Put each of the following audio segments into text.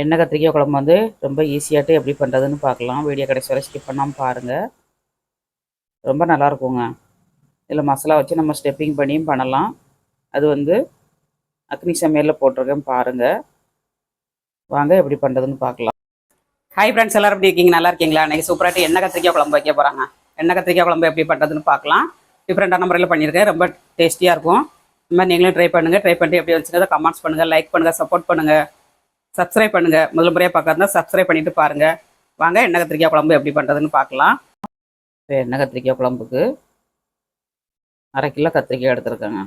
எண்ணெய் கத்திரிக்காய் குழம்பு வந்து ரொம்ப ஈஸியாகிட்டு எப்படி பண்ணுறதுன்னு பார்க்கலாம். வீடியோ கடைசி வரை ஸ்கிப் பண்ணாமல் பாருங்கள் ரொம்ப நல்லாயிருக்குங்க இதில் மசாலா வச்சு நம்ம ஸ்டெப்பிங் பண்ணியும் பண்ணலாம். அது வந்து அக்னி சமையலில் போட்டிருக்கேன் பாருங்கள் வாங்க எப்படி பண்ணுறதுன்னு பார்க்கலாம். ஹாய் ஃப்ரெண்ட்ஸ் எல்லோரும் எப்படி இருக்கீங்க? நல்லா இருக்கீங்களா? இன்றைக்கி சூப்பராகிட்டு எண்ணெய் கத்திரிக்காய் குழம்பு வைக்க போகிறாங்க எண்ணெய் கத்திரிக்காய் குழம்பு எப்படி பண்ணுறதுன்னு பார்க்கலாம். டிஃப்ரெண்ட்டான முறையில் பண்ணியிருக்கேன். ரொம்ப டேஸ்டியாக இருக்கும். இந்த மாதிரி நீங்களும் ட்ரை பண்ணுங்கள் ட்ரை பண்ணிட்டு எப்படி வந்துச்சுங்க கமெண்ட்ஸ் பண்ணுங்கள் லைக் பண்ணுங்கள் சப்போர்ட் பண்ணுங்கள் சப்ஸ்கிரைப் பண்ணுங்கள் முதல் முறையாக பார்க்கறதா சப்ஸ்கிரைப் பண்ணிட்டு பாருங்கள் வாங்க எண்ணெய் கத்திரிக்காய் குழம்பு எப்படி பண்ணுறதுன்னு பார்க்கலாம். இப்போ எண்ணெய் கத்திரிக்காய் குழம்புக்கு அரை கிலோ கத்திரிக்காய் எடுத்துருக்கேங்க.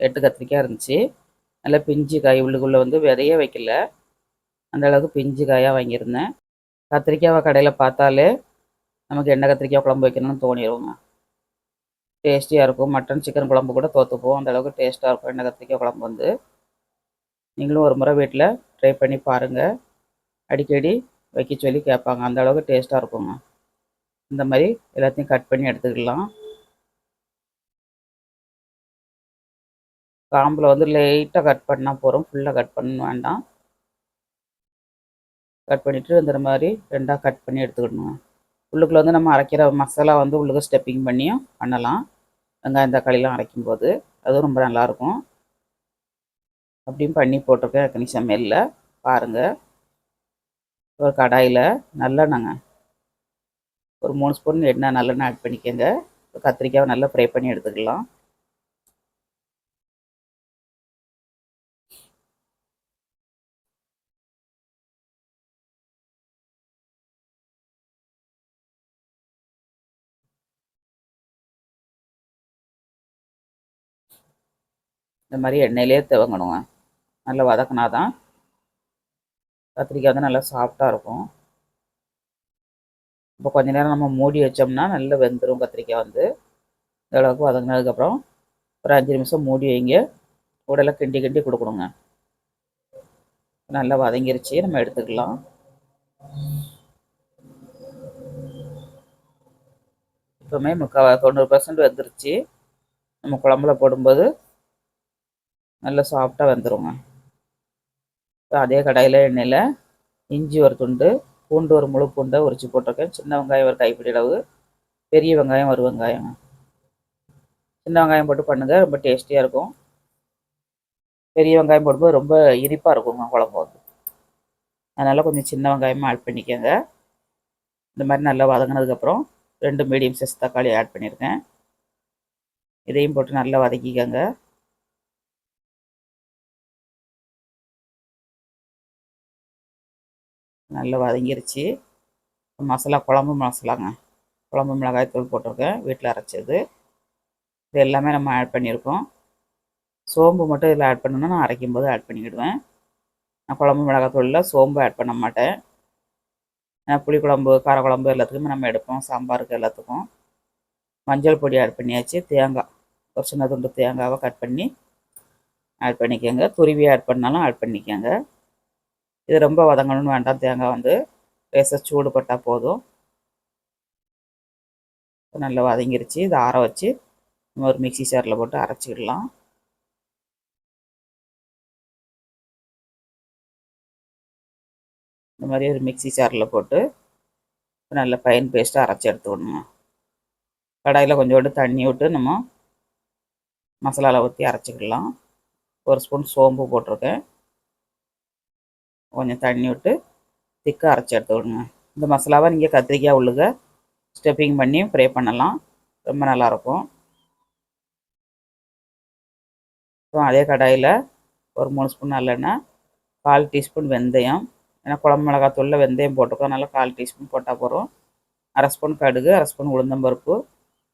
எட்டு கத்திரிக்காய் இருந்துச்சு. நல்லா பிஞ்சு காய் உள்ளுக்குள்ளே வந்து விதையே வைக்கல. அந்த அளவுக்கு பிஞ்சு காயாக வாங்கியிருந்தேன். கத்திரிக்காவை கடையில் பார்த்தாலே நமக்கு எண்ணெய் கத்திரிக்காய் குழம்பு வைக்கணும்னு தோணிடுவோங்க டேஸ்டியாக இருக்கும். மட்டன் சிக்கன் குழம்பு கூட தோற்றுப்போம் அந்தளவுக்கு டேஸ்ட்டாக இருக்கும் எண்ணெய் கத்திரிக்காய் குழம்பு வந்து. நீங்களும் ஒரு முறை வீட்டில் ட்ரை பண்ணி பாருங்கள் அடிக்கடி வைக்க சொல்லி கேட்பாங்க. அந்த அளவுக்கு டேஸ்ட்டாக இருக்குங்க இந்த மாதிரி எல்லாத்தையும் கட் பண்ணி எடுத்துக்கலாம். காம்பில் வந்து லைட்டாக கட் பண்ணால் போகிறோம் ஃபுல்லாக கட் பண்ண வேண்டாம். கட் பண்ணிவிட்டு இந்த மாதிரி ரெண்டாக கட் பண்ணி எடுத்துக்கணும் உள்ளுக்குள்ளே வந்து நம்ம அரைக்கிற மசாலா வந்து உள்ளுக்கு ஸ்டெப்பிங் பண்ணியும் பண்ணலாம். வெங்காயம் தக்காளிலாம் அரைக்கும் போது அதுவும் ரொம்ப நல்லாயிருக்கும் அப்படியும் பண்ணி போட்டிருக்கேன். அக்கனி சமையலில் பாருங்கள் ஒரு கடாயில் நல்லெண்ணங்க. ஒரு மூணு ஸ்பூன் எண்ணெய் நல்லெண்ணெய் ஆட் பண்ணிக்கோங்க. கத்திரிக்காவை நல்லா ஃப்ரை பண்ணி எடுத்துக்கலாம். இந்த மாதிரி எண்ணெயிலே துவங்கணுங்க. நல்லா வதக்கினா தான் கத்திரிக்காய் வந்து நல்லா சாஃப்டாக இருக்கும். இப்போ கொஞ்ச நேரம் நம்ம மூடி வச்சோம்னா நல்லா வெந்துடும் கத்திரிக்காய் வந்து. இந்த அளவுக்கு வதங்கினதுக்கப்புறம் ஒரு அஞ்சு நிமிஷம் மூடி வைங்க. உடலை கிண்டி கிண்டி கொடுக்கணுங்க. நல்லா வதங்கிருச்சு நம்ம எடுத்துக்கலாம். இப்போவுமே முக்கா தொண்ணூறு பர்சன்ட் வந்துருச்சு. நம்ம குழம்புல போடும்போது நல்லா சாஃப்டாக வந்துடுங்க அதே கடையில் எண்ணெயில் இஞ்சி ஒரு துண்டு பூண்டு ஒரு முழு பூண்டை உரிச்சு போட்டிருக்கேன். சின்ன வெங்காயம் ஒரு கைப்பிடி அளவு. பெரிய வெங்காயம் ஒரு வெங்காயம். சின்ன வெங்காயம் போட்டு பண்ணுங்கள் ரொம்ப டேஸ்டியாக இருக்கும். பெரிய வெங்காயம் போடும்போது ரொம்ப இனிப்பாக இருக்குங்க குழம்பு வந்து. அதனால் கொஞ்சம் சின்ன வெங்காயமாக ஆட் பண்ணிக்கோங்க. இந்த மாதிரி நல்லா வதங்கினதுக்கப்புறம் ரெண்டு மீடியம் சைஸ் தக்காளி ஆட் பண்ணியிருக்கேன் இதையும் போட்டு நல்லா வதக்கிக்கோங்க. நல்லா வதங்கிருச்சு. மசாலா குழம்பு மசாலாங்க. குழம்பு மிளகாய் தூள் போட்டிருக்கேன். வீட்டில் அரைச்சது. இது எல்லாமே நம்ம ஆட் பண்ணியிருக்கோம். சோம்பு மட்டும் இதில் ஆட் பண்ணணும்னா நான் அரைக்கும் போது ஆட் பண்ணிக்கிடுவேன். நான் குழம்பு மிளகாய் தூளில் சோம்பு ஆட் பண்ண மாட்டேன். ஏன்னா புளிக்குழம்பு காரக்குழம்பு எல்லாத்துக்குமே நம்ம எடுப்போம். சாம்பாருக்கு எல்லாத்துக்கும். மஞ்சள் பொடி ஆட் பண்ணியாச்சு. தேங்காய் ஒரு சின்ன துண்டு தேங்காவை கட் பண்ணி ஆட் பண்ணிக்கோங்க. துருவி ஆட் பண்ணாலும் ஆட் பண்ணிக்கோங்க. இது ரொம்ப வதங்கணும்னு வேண்டாம். தேங்காய் வந்து லேசாக சூடு பட்டால் போதும். நல்லா வதங்கிருச்சு. இதை ஆற வச்சு நம்ம ஒரு மிக்சி சாரில் போட்டு அரைச்சிடலாம் இந்த மாதிரி ஒரு மிக்சி சாரில் போட்டு நல்ல ஃபைன் பேஸ்ட்டாக அரைச்சி எடுத்துக்கணுங்க. கடாயில் கொஞ்சோண்டு தண்ணி விட்டு நம்ம மசாலாவில் ஊற்றி அரைச்சிக்கலாம். ஒரு ஸ்பூன் சோம்பு போட்டிருக்கேன். கொஞ்சம் தண்ணி விட்டு திக்காக அரைச்சி எடுத்து விடுங்க. இந்த மசாலாவை நீங்கள் கத்திரிக்காய் உள்ளுக ஸ்டெப்பிங் பண்ணி ஃப்ரை பண்ணலாம். ரொம்ப நல்லாயிருக்கும் அப்புறம் அதே கடாயில் ஒரு மூணு ஸ்பூன் நல்லெண்ணெய் கால் டீஸ்பூன் வெந்தயம். ஏன்னா குழம்பு மிளகாத்தூளில் வெந்தயம் போட்டுக்கோ நல்லா கால் டீஸ்பூன் போட்டால் போகிறோம் அரை ஸ்பூன் கடுகு அரை ஸ்பூன் உளுந்தம்பருப்பு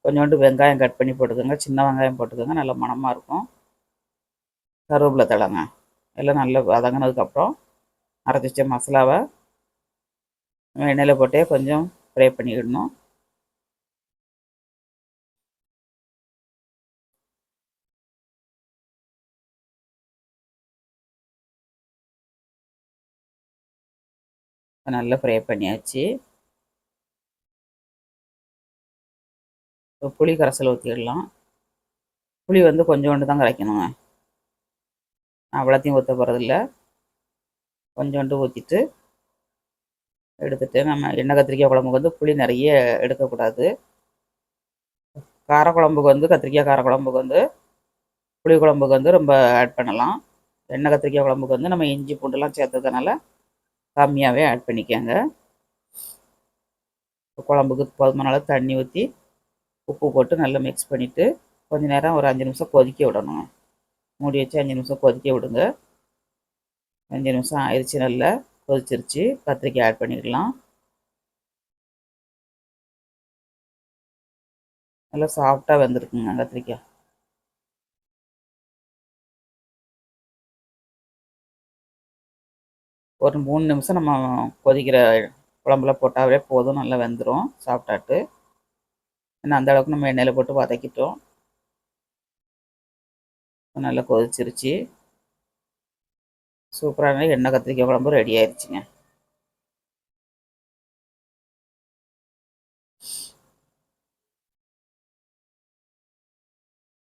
கொஞ்சோண்டு வெங்காயம் கட் பண்ணி போட்டுக்கோங்க. சின்ன வெங்காயம் போட்டுக்கோங்க நல்லா மணமாக இருக்கும். கருவேப்பிலை தழைங்க எல்லாம் நல்லா வதங்கினதுக்கப்புறம் அரைச்சி வச்ச மசாலாவை எண்ணெயில் போட்டே கொஞ்சம் ஃப்ரை பண்ணிக்கிடணும். நல்லா ஃப்ரை பண்ணியாச்சு. இப்போ புளி கரைசல் ஊற்றிடலாம் புளி வந்து கொஞ்சோண்டு தான் கரைக்கணுங்க. அவ்வளோத்தையும் ஊற்ற போகிறதில்ல கொஞ்சோண்டு ஊற்றிட்டு எடுத்துட்டு நம்ம எண்ணெய் கத்திரிக்காய் குழம்புக்கு வந்து புளி நிறைய எடுக்கக்கூடாது. காரக்குழம்புக்கு வந்து கத்திரிக்காய் காரக்குழம்புக்கு வந்து புளி குழம்புக்கு வந்து ரொம்ப ஆட் பண்ணலாம். எண்ணெய் கத்திரிக்காய் குழம்புக்கு வந்து நம்ம இஞ்சி பூண்டுலாம் சேர்த்ததுனால கம்மியாகவே ஆட் பண்ணிக்கோங்க. குழம்புக்கு போதுமான அளவு தண்ணி ஊற்றி உப்பு போட்டு நல்லா மிக்ஸ் பண்ணிவிட்டு கொஞ்சம் நேரம் ஒரு அஞ்சு நிமிஷம் கொதிக்க விடணும். மூடி வச்சு அஞ்சு நிமிஷம் கொதிக்க விடுங்க. அஞ்சு நிமிஷம் ஆயிடுச்சு நல்லா கொதிச்சிருச்சு. கத்திரிக்காய் ஆட் பண்ணிக்கலாம். நல்லா சாஃப்டாக வெந்திருக்குங்க கத்திரிக்காய். ஒரு மூணு நிமிஷம் நம்ம கொதிக்கிற குழம்புல போட்டாவே போதும் நல்லா வெந்துடும் சாப்பிட்டாட்டு ஏன்னா அந்த அளவுக்கு நம்ம எண்ணெயில் போட்டு வதக்கிட்டோம். நல்லா கொதிச்சிருச்சு. சூப்பரான எண்ணெய் கத்திரிக்காய் குழம்பு ரெடி ஆயிடுச்சுங்க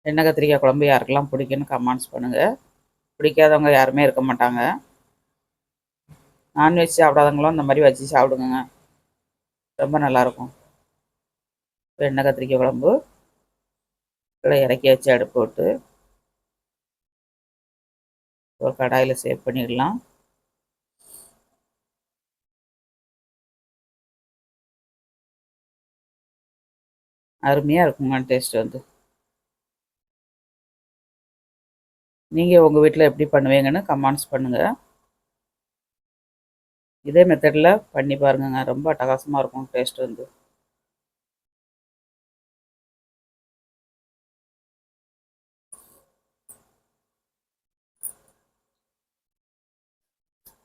எண்ணெய் கத்திரிக்காய் குழம்பு யாருக்கெல்லாம் பிடிக்குன்னு கமெண்ட்ஸ் பண்ணுங்கள் பிடிக்காதவங்க யாருமே இருக்க மாட்டாங்க. நான்வெஜ் சாப்பிடாதவங்களும் இந்த மாதிரி வச்சு சாப்பிடுங்க ரொம்ப நல்லாயிருக்கும். எண்ணெய் கத்திரிக்காய் குழம்பு. இதில் இறக்கி வச்சு அடுப்பு விட்டு. ஒரு கடாயில் சேவ் பண்ணிடலாம். அருமையாக இருக்குங்க டேஸ்ட் வந்து. நீங்கள் உங்கள் வீட்டில் எப்படி பண்ணுவீங்கன்னு கமெண்ட்ஸ் பண்ணுங்கள் இதே மெத்தடில் பண்ணி பாருங்கங்க. ரொம்ப அட்டகாசமாக இருக்கும் டேஸ்ட் வந்து.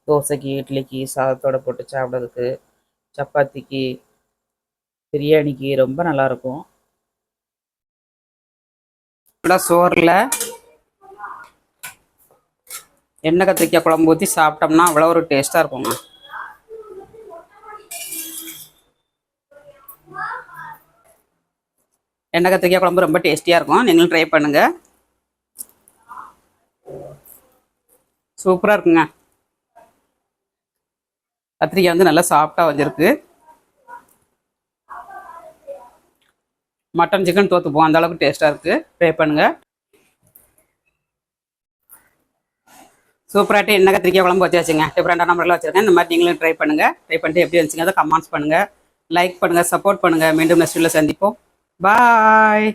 தோசைக்கு இட்லிக்கு சாதத்தோட போட்டு சாப்பிட்றதுக்கு சப்பாத்திக்கு பிரியாணிக்கு ரொம்ப நல்லாயிருக்கும் நல்லா சோறில் எண்ணெய் கத்திரிக்காய் குழம்பு ஊற்றி சாப்பிட்டோம்னா அவ்வளோ ஒரு டேஸ்ட்டாக இருக்குங்க எண்ணெய் கத்திரிக்காய் குழம்பு ரொம்ப டேஸ்டியாக இருக்கும். நீங்களும் ட்ரை பண்ணுங்கள் சூப்பராக இருக்குங்க. கத்திரிக்காய் வந்து நல்லா சாஃப்டாக வந்திருக்கு. மட்டன் சிக்கன் தோற்றுப்போம் அந்த அளவுக்கு டேஸ்ட்டாக இருக்குது ட்ரை பண்ணுங்கள் சூப்பராகிட்டு என்ன கத்திரிக்காய் குழம்பு வச்சாச்சுங்க. டிஃப்ரெண்டான நம்பரில் வச்சுருக்கேன். இந்த மாதிரி நீங்களும் ட்ரை பண்ணுங்கள் ட்ரை பண்ணிட்டு எப்படி இருந்துச்சுங்க அதை கமெண்ட்ஸ் பண்ணுங்கள் லைக் பண்ணுங்கள் சப்போர்ட் பண்ணுங்கள் மீண்டும் நெக்ஸ்ட் வீடியோவில் சந்திப்போம். பாய்